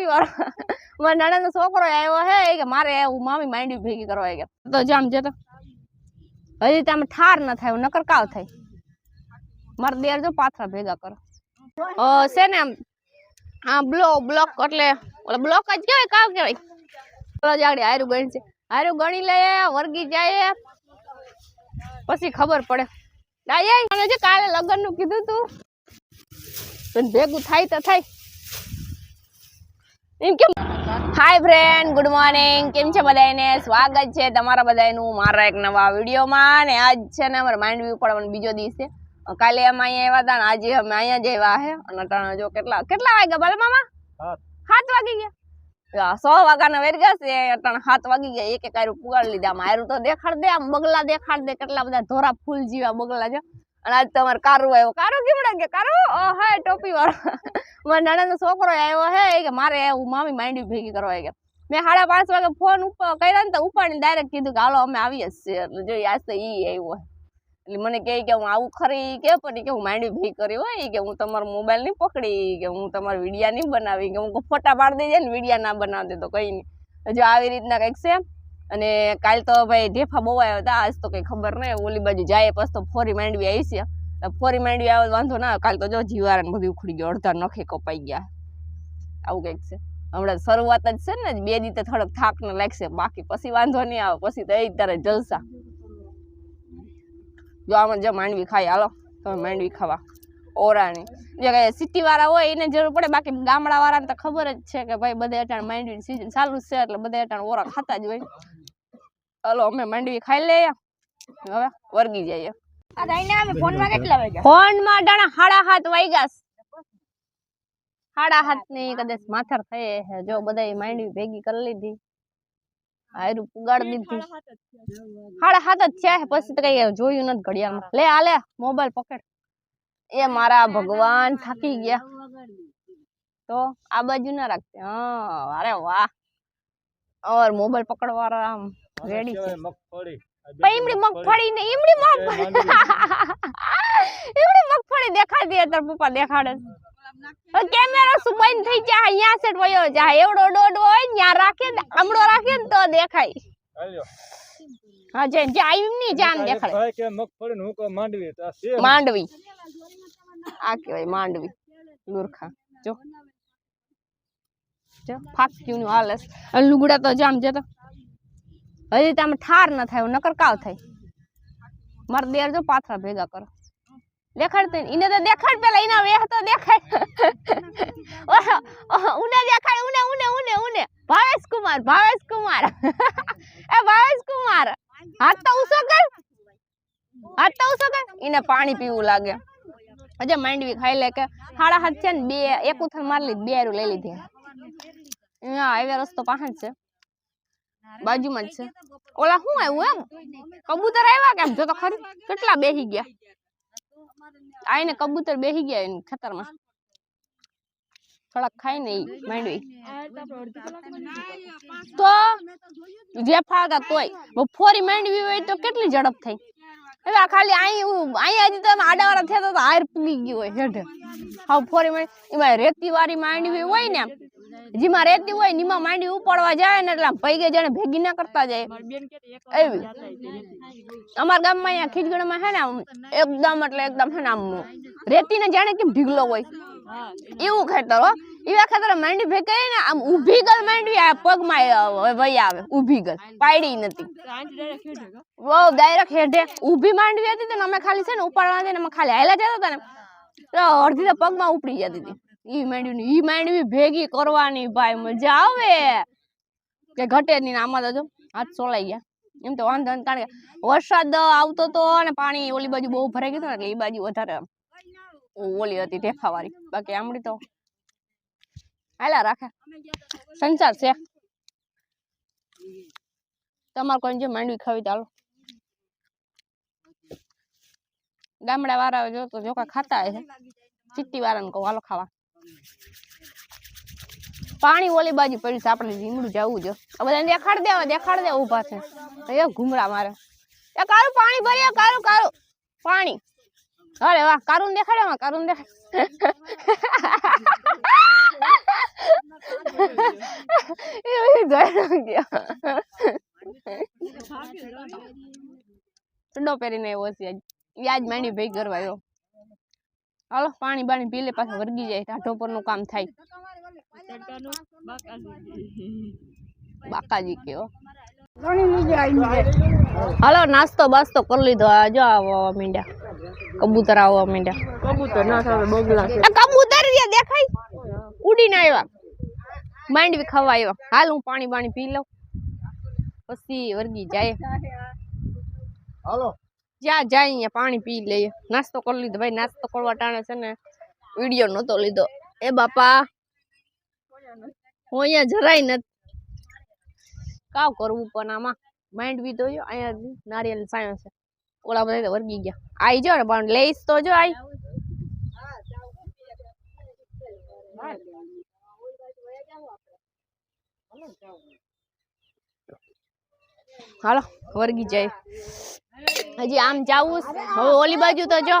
ટોપી વાળો. મારા નાનાનો છોકરો આવ્યો હે કે મારે હું મામી માંડી ભેગી કરવા કે તો જામ જતો હજી તમે ઠાર ન થાય, નકર કાવ થાય. મારા દેર જો પાથરા ભેગા કરો. છે ને આમ, આ બ્લોક એટલે બ્લોક જ કહેવાય, કાવ કહેવાય? ઓલો જાડી હારું ગણી છે. હારું ગણી લે, વર્ગી જાય. પછી ખબર પડે. ડાયા, મને જે કાલે લગ્નનું કીધું તું. ભેગું થાય તો થાય. એમ કેમ? હાય ફ્રેન્ડ ગુડ મોર્નિંગ કેમ છે બધાને સ્વાગત છે તમારા બધાનું મારા એક નવા વિડીયોમાં. ને આજ છે ને અમારે માઇન્ડ વ્યૂ પડવાનો બીજો દિવસ છે. કાલે અમે અહીંયા આવ્યા હતા ને આજે અમે અહીંયા જ આવ્યા છે અને ત્રણ જો કેટલા કેટલા વાગ્યા ભલે મામા? સાત. વાગી ગયા? સો વાગ્યાના વેરગા છે. ત્રણ સાત વાગી ગયા. એક એક આયરું પુગાડી લીધા. આમ આયરું તો દેખાડ દે આમ બગલા દેખાડ દે. કેટલા બધા ધોરા ફૂલ જીવા બગલા છે. અને આજ તમારે કારું આવ્યો. કારું કેવડા કે, કારું ઓ હાય ટોપી વાળો. મારા નાનાનો છોકરો આવ્યો હે કે, મારે હું મામી માંડી ભેગી કરવા. ગયા મેં સાડા પાંચ વાગે ફોન ઉપર કર્યા ને તો ઉપાડીને ડાયરેક્ટ કીધું કે, હાલો, અમે આવીએ જ છીએ. એટલે જોઈએ આજ તો ઈ આવ્યો એટલે મને કહે કે, હું આવું ખરી. કે, પણ કે હું માંડી ભેગી કરી હોય. કે, હું તમારો મોબાઈલ નહીં પકડી. કે, હું તમારો વિડીયા નહીં બનાવી. કે, હું ફોટા પાડી દેજે ને વિડીયા ના બનાવતી તો કંઈ નહીં. જો આવી રીતના કંઈક છે? અને કાલ તો ભાઈ ઢેફા બહુ આવ્યા હતા. આજ તો કઈ ખબર નહીં ઓલી બાજુ જાય પછી તો ફોરી માંડવી આવી છે. ફોરી માંડવી આવે વાંધો ના. કાલ તો જો જીવારા બધું ઉખડી ગયો. અડધા નખે કપાઈ ગયા. આવું કંઈક છે. હમણાં શરૂઆત જ છે ને, બે દીતે થોડોક થાક ને લાગશે. બાકી પછી વાંધો નહીં આવે. પછી તો એ તારે જલસા. જો આમાં જો માંડવી ખાઈ. હાલો, તમે માંડવી ખાવા. ઓરાણી. જે કઈ સિટી વાળા હોય એને જરૂર પડે. બાકી ગામડા વાળાને તો ખબર જ છે કે ભાઈ બધે અટાણ માંડવી સીઝન ચાલુ છે. એટલે બધે અટાણ ઓરા ખાતા જ હોય. હાલો અમે માંડવી ખાઈ લઈએ. હવે વર્ગી જઈએ. ફોનમાં ડાણા હાડા હાથ વાગ્યા? છે. હાડા હાથની કદાચ માથર થઈ હે જો બધાય માંડવી ભેગી કરી લીધી. આયરું પુગાડી દીધી. હાડા હાથ જ થયા છે. પછી તો કઈ જોયું નથી ઘડિયાળમાં. લે આ લે મોબાઈલ પકડ. એ મારા ભગવાન થાકી ગયા. તો આ બાજુ ના રાખતે હા અરે વાહ. ઓર મોબાઈલ પકડવા આમ રેડી છે પણ ઈમડી મગફળી. ને ઈમડી મગફળી. ઈમડી મગફળી દેખાડી દે તાર પપ્પા દેખાડે. છે કેમેરો શું બંધ થઈ જાય અહીંયા સેટ વયો જાય. એવડો ડોડો હોય ને ત્યાં રાખે ને આમળો રાખે ને તો દેખાય. હા જે જે આવ્યું ની જાન દેખાડે. માંડવી. આ કહેવાય માંડવી. લુરખા. જો. જો ફાક્યું નું હાલે છે. અને લુગડા તો જામ જતો. હજી તમે ઠાર ન થાય નકર કાવ થાય. મારા દેર જો પાથરા ભેગા કરો. દેખાડ તને એને તો દેખાડ પેલા એના વેહ તો દેખાડ. ઉને દેખાડ ઉને ઉને ઉને ઉને. ભાવેશ કુમાર ભાવેશ કુમાર. એ ભાવેશ કુમાર. હાથ તો ઉસો કર. હાથ તો ઉસો કર. પાણી પીવું લાગે. અજે માંડવી ખાઈ લે કે હાડા હાથ છે ને બે એક ઉથલ મારી લીધી બે લઈ લીધી. અહીંયા હાઈવે રસ્તો પાસે છે. બાજુમાં જ છે. ઓલા શું આવ્યું એમ? કબૂતર આવ્યા કેમ જો તો ખરી કેટલા બેહી ગયા. આઈને કબૂતર બેહી ગયા એની ખેતરમાં. થોડાક ખાઈ ને માંડવી. તો જે ફાળતા તોય. બફોરી માંડવી હોય તો કેટલી ઝડપ થઈ? હવે ખાલી અહીં અહીંયા હજી તો આડાવાળા થયા તો હાર પૂગી ગયું હોય હેઠે. હા ફોરી માંડવી એમાં રેતી વાળી માંડવી હોય ને જેમાં રેતી હોય નીમાં એમાં માંડવી ઉપાડવા જાય ને એટલે ભેગે જાણે ભેગી ના કરતા જાય. એવી. અમારા ગામમાં અહીંયા ખીજગઢમાં છે ને એકદમ એટલે એકદમ છે ને આમ રેતી ને જાણે કેમ ઢીગલો હોય. એવું ખેતર હો એવા ખેતર માંડી ભેગા ને આમ ઊભી ગલ માંડવી આ પગમાં વહી આવે ઊભી ગલ પાડી નથી. બહુ ડાયરેક્ટ હેઠે ઊભી માંડવી હતી ને અમે ખાલી છે ને ઉપાડવા હતી ને અમે ખાલી હાયલા જતા હતા ને. તો અડધી તો પગમાં ઉપડી જતી હતી. ઈ માંડવી ઈ માંડવી ભેગી કરવાની ભાઈ મજા આવે. કે ઘટે નહીં આમાં તો જો હાથ સોલાઈ ગયા. એમ તો વાંધો કારણ કે વરસાદ આવતો તો અને પાણી ઓલી બાજુ બહુ ભરાઈ ગયું હતું ને એટલે એ બાજુ વધારે ઓલી હતી ઢેફા વાળી બાકી આમડી તો હાલા રાખે. સંસાર છે. તમારે કોઈ જે માંડવી ખાવી ચાલો ગામડા વાળા જો તો જોકા ખાતા હશે ચિત્તી વાળાને કહું, હાલો ખાવા. પાણી ઓલી બાજુ પડ્યું છે, આપણે લીમડું જવું જો આ બધા દેખાડ દેવા, દેખાડ દે ઊભા છે. એ ઘૂમરા મારે. એ કારું પાણી ભર્યા કારું કારું પાણી. અરે વાહ કારું દેખાડે માં કારું દેખાડ. ધોઈ ગયા. ઠંડો પહેરીને આવ્યો છે આજ. યાદ માંડી ભાઈ કરવા આવ્યો. હાલો પાણી બાણી પી લે પાછો વર્ગી જાય ટાઢો પરનું કામ થાય. બાકાજી કેવો. હાલો નાસ્તો બાસ્તો કરી લીધો. આ જો આવવા મીંડ્યા. કબૂતર આવવા મીંડ્યા. કબૂતર ના થાય બગલા છે. કબૂતર દેખાય? ઉડીને આવ્યા. માંડવી ખાવા આવ્યા. હાલ હું પાણી બાણી પી લઉં. પછી વર્ગી જાય. હાલો. જ્યાં જાય અહીંયા પાણી પી લઈએ. નાસ્તો કરી લીધો. ભાઈ નાસ્તો કરવા ટાણે છે ને વીડિયો નહોતો લીધો. એ બાપા હું અહીંયા જરાય નથી. કાવ કરવું પણ આમાં? માઇન્ડ બી તો જો, અહીંયા નારિયેલ સાયો છે. ઓલા બધા વર્ગી ગયા. આઈ જો ને, પણ લઈશ તો જો આઈ. હાલો, વર્ગી જાય. હજી આમ જાવું હવે ઓલી બાજુ તો જો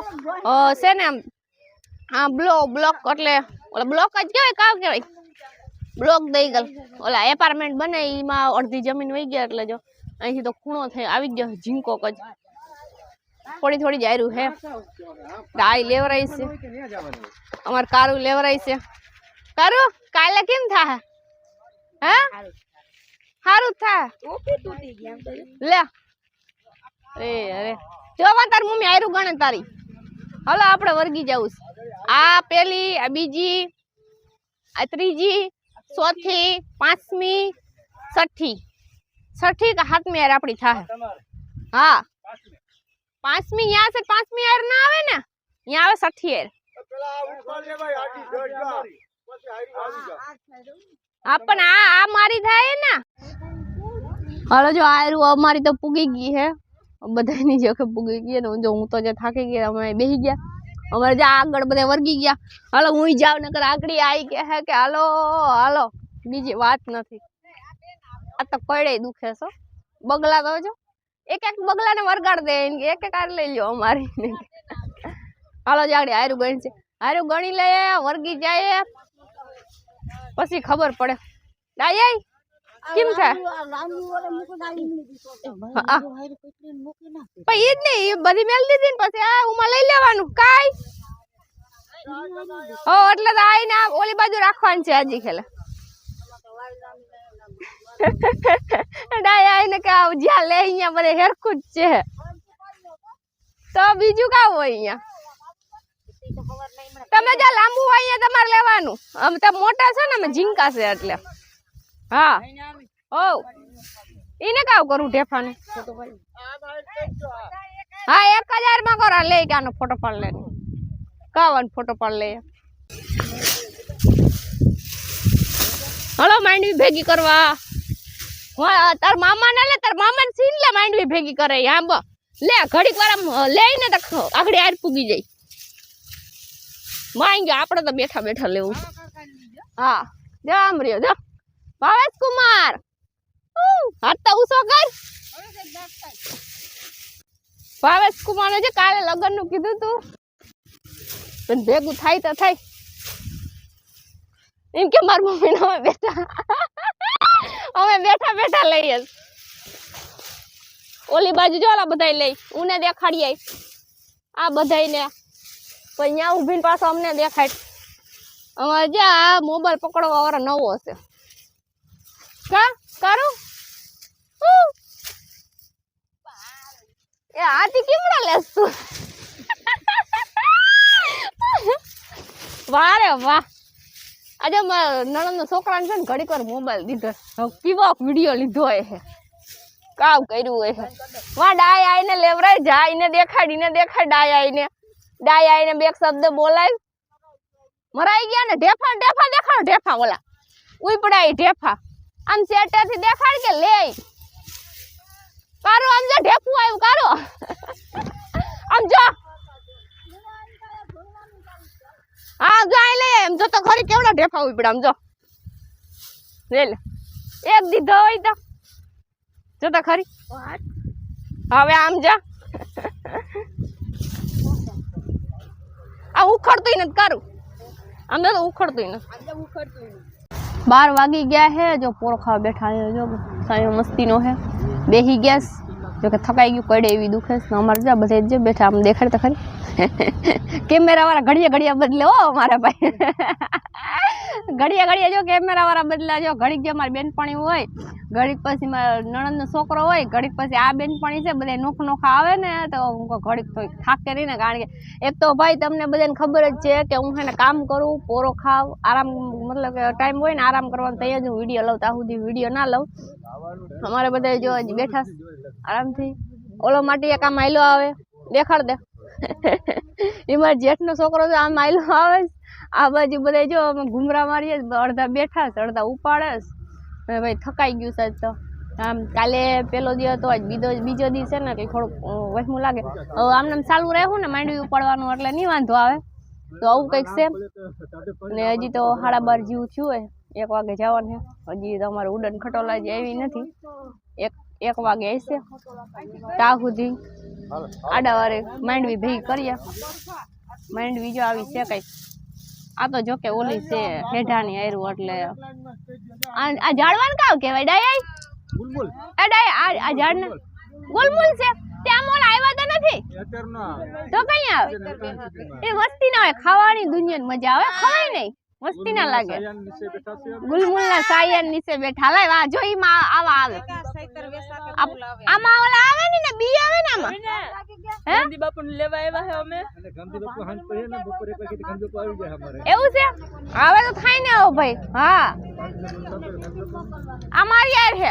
છે ને આમ, આ બ્લોક બ્લોક એટલે, ઓલા બ્લોક જ કહેવાય, કાવ કહેવાય? બ્લોક દઈ ગયેલ. ઓલા એપાર્ટમેન્ટ બને એમાં અડધી જમીન વહી ગયા એટલે જો અહીંથી તો ખૂણો થઈ આવી ગયો ઝીંકો જ થોડી થોડી જાયરું હે. ગાય લેવરાઈ છે. અમાર કારું લેવરાઈ છે. કારું, કાલે કેમ થાય હે? સારું થાય લે. અરે અરે. જોવા તાર મમ્મી આયરું ગણે તારી. હાલો, આપણે વર્ગી જવું છે. આ પેલી, આ બીજી, આ ત્રીજી ચોથી, પાંચમી, છઠ્ઠી. છઠ્ઠી કે સાતમી યાર આપણી થાય હા. પાંચમી યા છે, પાંચમી યાર ના આવે ને? અહીંયા આવે છઠ્ઠી યાર હા, પણ આ આ મારી થાય ને? હાલો, જો આયરું અમારી તો પૂગી ગઈ હે. બધાની જોખે પૂગી ગઈ ને જો હું તો જે થાકી ગઈ, અમે બેસી ગયા. અમારે જે આગળ બધા વર્ગી ગયા. હાલો હું જાવ નકર આગળ આવી ગયા હે કે, હાલો હાલો. બીજી વાત નથી. આ તો પડે દુખે છો. બગલા તો જો. એક એક બગલાને વરગાડ દે કે, એક એક આડ લઈ લ્યો અમારી. હાલો જાગડી હારું ગણી છે. હારું ગણી લે, વર્ગી જાય પછી ખબર પડે. ડાય કેમ થાય. પણ ઈ જ નહીં ઈ બધી મેલ દીધી ને પછી આ ઉમાં લઈ લેવાનું. કાઈ? હો એટલે તો આઈને આ ઓલી બાજુ રાખવાની છે હજી ખેલે. ડાય આઈને કે આવ જ્યાં લે અહીંયા બધે હેરખું જ છે. તો બીજું કાવ હોય અહીંયા? તમે જ્યાં લાંબુ હોય અહીંયા તમારે લેવાનું. અમે તો મોટા છે ને અમે ઝીંકા છે એટલે. હા. ઓ ઈને કાવ કરું ઢેફાને? હા એક હજારમાં કરો લે કે નો ફોટો પાડ લે. કાવાનો ફોટો પાડ લે. હલો માંડવી ભેગી કરવા. તાર મામા ને લે તાર મામા ને સીન લે માંડવી ભેગી કરે. આમ. લે ઘડીક વાર લઈને તો આગળ આર પૂગી જાય. માંગ્યો આપણે તો બેઠા બેઠા લેવું. હા જામ રહ્યો જો ભાવેશ કુમાર. ઉહ, હાથ તો ઉસો કર. ભાવેશ કુમાર જે કાલે લગ્નનું કીધું તું પણ ભેગું થાય તો થાય. એમ કે મારી મમ્મી અમે બેઠા. અમે બેઠા બેઠા લઈએ. ઓલી બાજુ જો ઓલા બધાય લઈ ઉને દેખાડીએ આ બધાયને. પછી અહીંયા ઊભીને પાછો અમને દેખાય. અમારે જે આ મોબાઈલ પકડવા વાળો નવો હશે. કા? કરું? હું? એ આથી કેમડા લેસ તું વાહ રે વાહ. આજે મારા નણંદનો છોકરાને છે ને ઘડીક વાર મોબાઈલ દીધો. હવે વીડિયો લીધો હોય કામ કર્યું હે વાહ, ડાય આઈને લેવરાય જાયને દેખાડીને દેખાડ ડાય આઈને. ડાય આઈને બે શબ્દ બોલાય. મરાઈ ગયા ને, ઢેફા ઢેફા દેખાડો, ઢેફા ઓલા. ઉપડાય ઢેફા. આમ સેટેથી દેખાડ કે લે કારો, આમ જો ઢેફું આવ્યું, કારો. આમ જો. હા, જો આઈ લે. એમ જો તો ખરી કેવડા ઢેફા પડે, આમ જો. લે લે. એક દીધો હોય તો. જો તો ખરી. હવે આમ જા. આ ઉખડતું નથી કારું. આમ તો ઉખડતું નથી. બાર વાગી ગયા હે, જો પોરો ખાવા બેઠા હે, જો સાયો મસ્તીનો છે બેહી ગયા. જો કે થકાઈ ગયું કડે એવી દુખે અમારે જો બધે જ બેઠા, આમ દેખાડ તો ખરી. કેમેરા વાળા ઘડિયા ઘડિયા બદલે હો અમારા ભાઈ. ઘડિયા ઘડિયા જો કેમેરા વાળા બદલા, જો ઘડીક જે મારી બેનપણી હોય ઘડીક પછી મારા નણંદનો છોકરો હોય, ઘડીક પછી આ બેનપણી છે બધા નોખ નોખા આવે ને, તો હું ઘડીક તો થાકે નહીં ને, કારણ કે એક તો ભાઈ તમને બધાને ખબર જ છે કે હું એને કામ કરું, પોરો ખાવ, આરામ મતલબ કે ટાઈમ હોય ને, આરામ કરવાનો તૈયાર જ હું વીડિયો લઉં, ત્યાં સુધી વીડિયો ના લઉં. અમારે બધા જો બેઠા આરામથી. ઓલો માટે એક આમ આયલો આવે, દેખાડ દે. એમાં જેઠનો છોકરો તો આમ આયલો આવે આ બાજુ બધા જો અમે ઘૂમરા મારીએ અડધા બેઠા છે, અડધા ઉપાડે છે હવે ભાઈ થકાઈ ગયું સાહેબ તો. આમ કાલે પેલો દિવસ હતો, આજ બીજો બીજો દિવસ છે ને એટલે થોડુંક વહેમું લાગે. હવે આમને આમ ચાલુ રહેવું ને, માંડવી ઉપાડવાનું એટલે નહીં વાંધો આવે. તો આવું કંઈક છે. ને હજી તો સાડા બાર જેવું થયું હોય. એક વાગે જવાનું હજી તો અમારે ઉડન ખટોલા જે આવી નથી. એક એક વાગે આવશે ત્યાં સુધી આડા વારે માંડવી ભેગી કરીએ. માંડવી જો આવી છે કંઈક. આ તો જો કે ઓલી છે હેઢાની આયરું એટલે. આ આ ઝાડવાને કાવ કહેવાય ડાય બુલબુલ. એ ડાય આ આ ઝાડને બુલબુલ. છે? ત્યાં મોલ આવ્યા તો નથી? તો કઈ આવે? એ વસ્તી ના હોય ખાવાની દુનિયાની મજા આવે ખવાય નહીં. વસ્તી ના લાગે. ગુલમુલ ના સાયન નીચે બેઠા. લાય આ જો ઈમાં આવા આવે. આમાં ઓલા આવે ને ને બી આવે ને આમાં? ગાંધી બાપુ ને લેવા આવ્યા છે અમે? ગાંધી બાપુ હાંજ પડીએ ને બપોરે પછી ગાંધી બાપુ આવી જાય અમારે. એવું છે? આવે તો થાય ને આવો ભાઈ. હા. અમારી યાર છે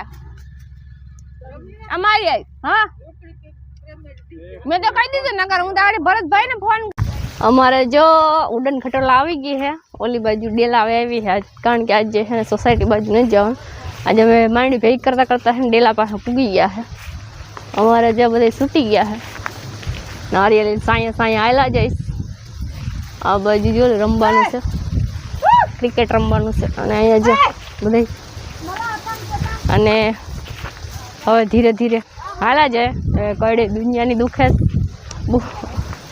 અમારી યાર હા. મેં તો કહી દીધું નકર હું તારે ભરતભાઈ ને ફોન અમારે જો ઉડન ખટોલા આવી ગઈ હે. ઓલી બાજુ ડેલા આવી હે. આજ કારણ કે આજે છે સોસાયટી બાજુ નથી જવાનું. આજે અમે માંડી ભેગી કરતા કરતા છે ડેલા પાસે પૂગી ગયા છે અમારે જે બધા સૂતી ગયા છે નારિયેલ સાયા સાયા આયલા જઈશ આ બાજુ જો રમવાનું છે. ક્રિકેટ રમવાનું છે. અને અહીંયા જો બધા. અને હવે ધીરે ધીરે હાલા જાય. કડે દુનિયાની દુખે.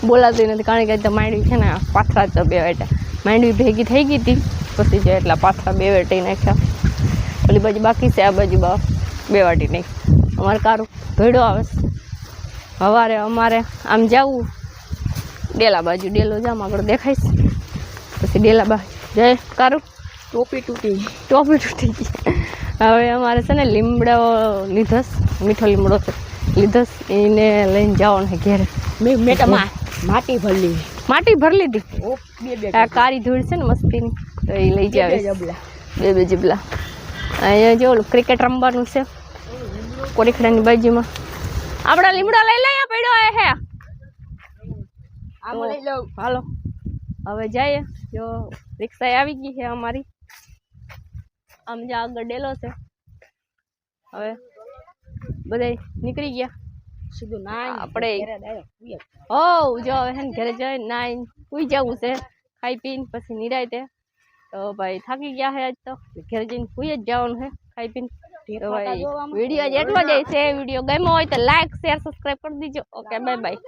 બોલાતી નથી. કારણ કે માંડવી છે ને, પાથરા છે બે વેટા. માંડવી ભેગી થઈ ગઈ હતી. પછી જાય એટલા પાથરા બે વેટી નાખ્યા. ઓલી બાજુ બાકી છે, આ બાજુ બે વાટી નહીં અમારે કારું ભેડો આવે છે. સવારે અમારે આમ જવું. ડેલા બાજુ ડેલો જામ આગળ દેખાય છે પછી ડેલા બાજુ જય કારું. ટોપી તૂટી ટોપી તૂટી ગઈ. હવે અમારે છે ને લીમડો લીધસ મીઠો લીમડો છે. લીધસ એને લઈને જવાનું છે ઘેરે. મેં મેટામાં માટી ભરલી માટી ભરી લીધી. આ કાળી ધૂળ છે ને મસ્તીની તો એ લઈ જાય જાવે બે બે જીબલા અહીંયા જો ક્રિકેટ રમવાનું છે. કોરીખડાની બાજુમાં. આપણા લીમડો લઈ લઈએ પડ્યો હે હે. આમ લઈ લઉં હાલો. હવે જઈએ. જો રિક્ષા આવી ગઈ છે અમારી. આમ જે આગળ ડેલો છે. હવે બધા નીકળી ગયા. સીધું ના આપણે હો જો હવે હે ને ઘરે જઈ નાઈ સુઈ જવું છે. ખાઈ પીને પછી નિરાયતે. તો ભાઈ થાકી ગયા છે આજ તો. ઘરે જઈને સુઈ જ જવાનું છે ખાઈ પીને. તો ભાઈ વીડિયો જેટલો જાય છે વીડિયો ગમ્યો હોય તો લાઈક શેર સબસ્ક્રાઈબ કરી દીજો. Okay bye bye